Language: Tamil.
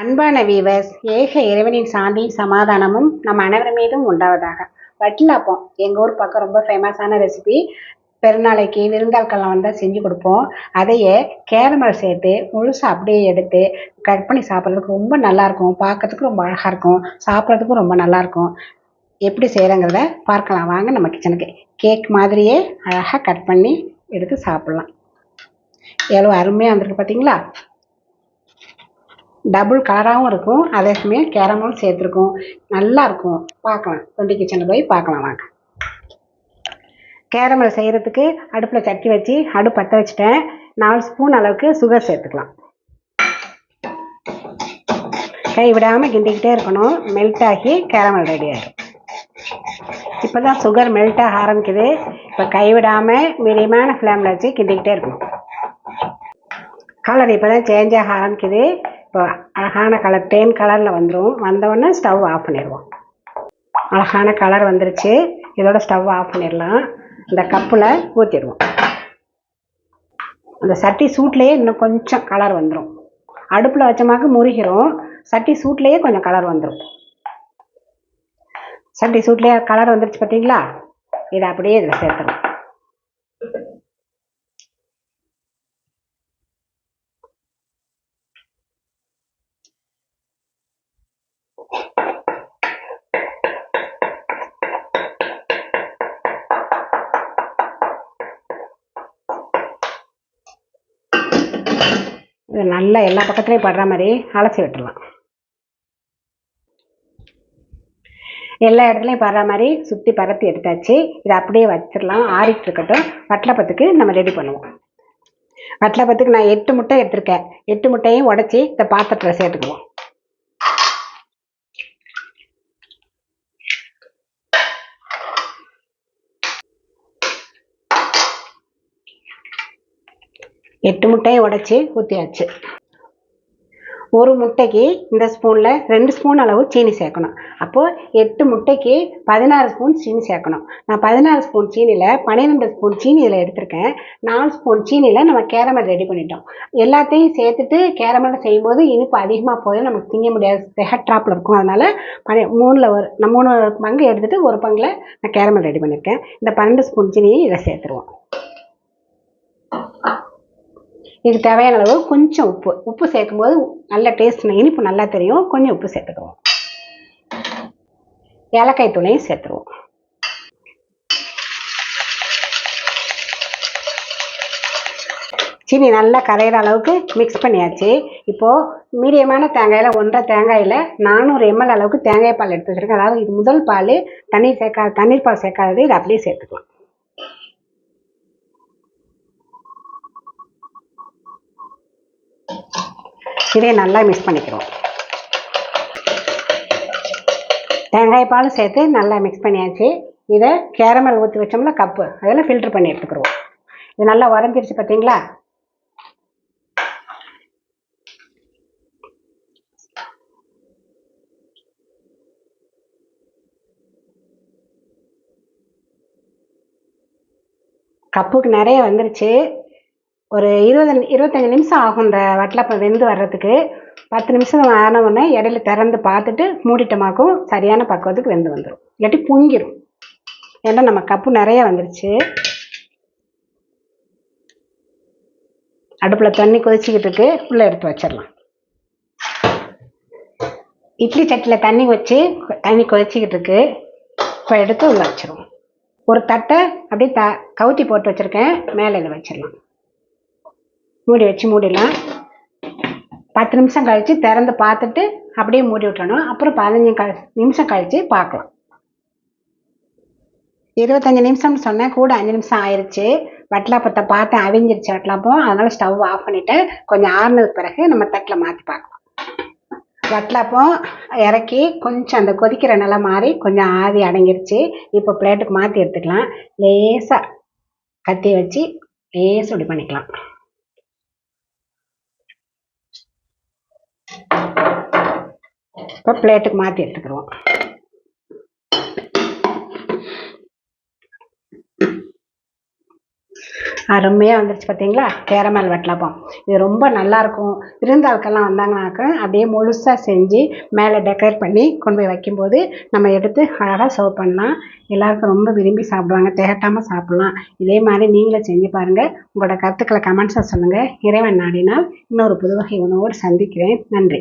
அன்பான வீவர்ஸ் ஏக இறைவனின் சாந்தியும் சமாதானமும் நம் அனைவர் மீதும் உண்டாவதாக. வட்டிலாப்பம் எங்கள் ஊர் பக்கம் ரொம்ப ஃபேமஸான ரெசிபி பெருநாளைக்கு விருந்தாட்கள்லாம் வந்தால் செஞ்சு கொடுப்போம். அதையே கேரமல் சேர்த்து முழுசாக அப்படியே எடுத்து கட் பண்ணி சாப்பிட்றதுக்கு ரொம்ப நல்லாயிருக்கும். பார்க்கறதுக்கு ரொம்ப அழகாக இருக்கும். சாப்பிட்றதுக்கும் ரொம்ப நல்லாயிருக்கும். எப்படி செய்கிறங்கிறத பார்க்கலாம். வாங்க நம்ம கிச்சனுக்கு கேக் மாதிரியே அழகாக கட் பண்ணி எடுத்து சாப்பிட்லாம். எவ்வளோ அருமையாக வந்திருக்கு பார்த்தீங்களா டபுள் கலராகவும் இருக்கும். அதே சமயம் கேரமும் சேர்த்துருக்கும். நல்லாயிருக்கும் பார்க்கலாம். தொண்டி கிச்சனில் போய் பார்க்கலாம் வாங்க. கேரமல் செய்கிறதுக்கு அடுப்பில் சட்டி வச்சு அடுப்பு பற்ற வச்சுட்டேன். நாலு ஸ்பூன் அளவுக்கு சுகர் சேர்த்துக்கலாம். கை விடாமல் கிண்டிக்கிட்டே இருக்கணும். மெல்ட் ஆகி கேரமல் ரெடி ஆகிடும் இப்போ தான் சுகர் மெல்ட் ஆக ஆரம்பிக்குது. இப்போ கைவிடாமல் மீடியமான ஃப்ளேமில் வச்சு கிண்டிக்கிட்டே இருக்கணும். கலர் இப்போ தான் சேஞ்ச் ஆக ஆரம்பிக்குது. இப்போ அழகான கலர் தேன் கலரில் வந்துடும் வந்தவுடனே ஸ்டவ் ஆஃப் பண்ணிடுவோம். அழகான கலர் வந்துருச்சு. இதோட ஸ்டவ் ஆஃப் பண்ணிடலாம். இந்த கப்பில் ஊற்றிடுவோம் அந்த சட்டி சூட்லேயே இன்னும் கொஞ்சம் கலர் வந்துடும் அடுப்பில் வச்சமாக்கு முருகிறோம் சட்டி சூட்லேயே கொஞ்சம் கலர் வந்துடும் சட்டி சூட்லேயே கலர் வந்துருச்சு பார்த்தீங்களா இதை அப்படியே இதில் சேர்த்துடும் இது நல்லா எல்லா பக்கத்துலேயும் படுற மாதிரி அலசி விட்டுடலாம் எல்லா இடத்துலையும் படுற மாதிரி சுற்றி பரப்பி எடுத்தாச்சு. இதை அப்படியே வச்சிடலாம். ஆறிட்டு இருக்கட்டும். வட்டலப்பத்துக்கு நம்ம ரெடி பண்ணுவோம். வட்டலப்பத்துக்கு நான் எட்டு முட்டை எடுத்திருக்கேன். எட்டு முட்டையும் உடச்சி இந்த பாத்திரத்தில் சேர்த்துக்குவோம். எட்டு முட்டையை உடச்சி ஊற்றியாச்சு ஒரு முட்டைக்கு இந்த ஸ்பூனில் ரெண்டு ஸ்பூன் அளவு சீனி சேர்க்கணும். அப்போது எட்டு முட்டைக்கு பதினாறு ஸ்பூன் சீனி சேர்க்கணும். நான் பதினாறு ஸ்பூன் சீனியில் பன்னிரெண்டு ஸ்பூன் சீனி இதில் எடுத்திருக்கேன். நாலு ஸ்பூன் சீனியில் நம்ம கேரமல் ரெடி பண்ணிட்டோம். எல்லாத்தையும் சேர்த்துட்டு கேரமல் செய்யும்போது இனிப்பு அதிகமாக போய் நமக்கு திங்க முடியாது திகட்ராப்பில் இருக்கும். அதனால் பனி மூணில் ஒரு நான் மூணு பங்கு எடுத்துகிட்டு ஒரு பங்கில் நான் கேரமல் ரெடி பண்ணியிருக்கேன் இந்த பன்னெண்டு ஸ்பூன் சீனியை இதில் சேர்த்துருவோம். இதுக்கு தேவையான அளவு கொஞ்சம் உப்பு. உப்பு சேர்க்கும்போது நல்ல டேஸ்ட் இனிப்பு நல்லா தெரியும். கொஞ்சம் உப்பு சேர்த்துக்குவோம். ஏலக்காய் தூளையும் சேர்த்துருவோம். சீனி நல்லா கரையிற அளவுக்கு மிக்ஸ் பண்ணியாச்சு. இப்போது மீடியமான தேங்காயில் ஒன்றரை தேங்காயில் நானூறு எம்எல் அளவுக்கு தேங்காய் பால் எடுத்து வச்சுருக்கேன். அதாவது இது முதல் பால் தண்ணீர் சேர்க்காத தண்ணீர் பால் சேர்க்காதது இது அப்படியே சேர்த்துக்கலாம். இதை நல்லா மிக்ஸ் பண்ணிக்கிறோம். தேங்காய் பால் சேர்த்து நல்லா மிக்ஸ் பண்ணியாச்சு. இதை கேரமல் ஊற்றி வச்சோம்ல கப்பு. அதில் ஃபில்டர் பண்ணி எடுத்துக்கிறோம் இது நல்லா உறைஞ்சிருச்சு பார்த்தீங்களா கப்புக்கு நிறைய வந்துருச்சு. ஒரு இருபது இருபத்தஞ்சி நிமிஷம் ஆகும் இந்த வட்டலப்பம் வெந்து வர்றதுக்கு. பத்து நிமிஷம் ஆன உடனே இடையில திறந்து பார்த்துட்டு மூடிட்டமாக்கும் சரியான பக்குவத்துக்கு வெந்து வந்துடும் இல்லாட்டி பொங்கிடும் ஏன்னா நம்ம கப்பு நிறைய வந்துருச்சு. அடுப்பில் தண்ணி கொதிச்சிக்கிட்டு இருக்கு. உள்ளே எடுத்து வச்சிடலாம். இட்லி சட்டியில் தண்ணி வச்சு தண்ணி கொதிச்சிக்கிட்டு இருக்கு. இப்போ எடுத்து உள்ளே வச்சிருவோம். ஒரு தட்டை அப்படியே த கவுத்தி போட்டு வச்சுருக்கேன். மேலே இதை வச்சிடலாம். மூடி வச்சு மூடிடலாம். பத்து நிமிஷம் கழித்து திறந்து பார்த்துட்டு அப்படியே மூடி விட்டணும் அப்புறம் பதினஞ்சு கழி நிமிஷம் கழித்து பார்க்கலாம். இருபத்தஞ்சி நிமிஷம்னு சொன்னேன். கூட அஞ்சு நிமிஷம் ஆயிடுச்சு வட்டலாப்பத்தை பார்த்தேன் அவிஞ்சிருச்சு வட்டலாப்பம். அதனால் ஸ்டவ் ஆஃப் பண்ணிவிட்டு கொஞ்சம் ஆறுனதுக்கு பிறகு நம்ம தட்டில் மாற்றி பார்க்கலாம். வட்டலாப்பம் இறக்கி கொஞ்சம் அந்த கொதிக்கிற நிலை மாறி கொஞ்சம் ஆவி அடங்கிருச்சு. இப்போ பிளேட்டுக்கு மாற்றி எடுத்துக்கலாம். லேசாக கத்தி வச்சு லேசாக இப்படி பண்ணிக்கலாம். இப்போ பிளேட்டுக்கு மாற்றி எடுத்துக்கிறோம் அருமையாக வந்துருச்சு பார்த்தீங்களா கேரமல் வட்டலப்பம் இது ரொம்ப நல்லாயிருக்கும் விருந்தாளுக்கெல்லாம் வந்தாங்கனாக்கா அப்படியே முழுசாக செஞ்சு மேலே டெக்கரேட் பண்ணி கொண்டு போய் வைக்கும்போது நம்ம எடுத்து அழகாக சர்வ் பண்ணலாம். எல்லாருக்கும் ரொம்ப விரும்பி சாப்பிடுவாங்க. திகட்டாமல் சாப்பிட்லாம். இதே மாதிரி நீங்களே செஞ்சு பாருங்கள் உங்களோட கருத்துக்களை கமெண்ட்ஸில் சொல்லுங்கள் இறைவன் நாடினால் இன்னொரு புது வகை உணவோடு சந்திக்கிறேன். நன்றி.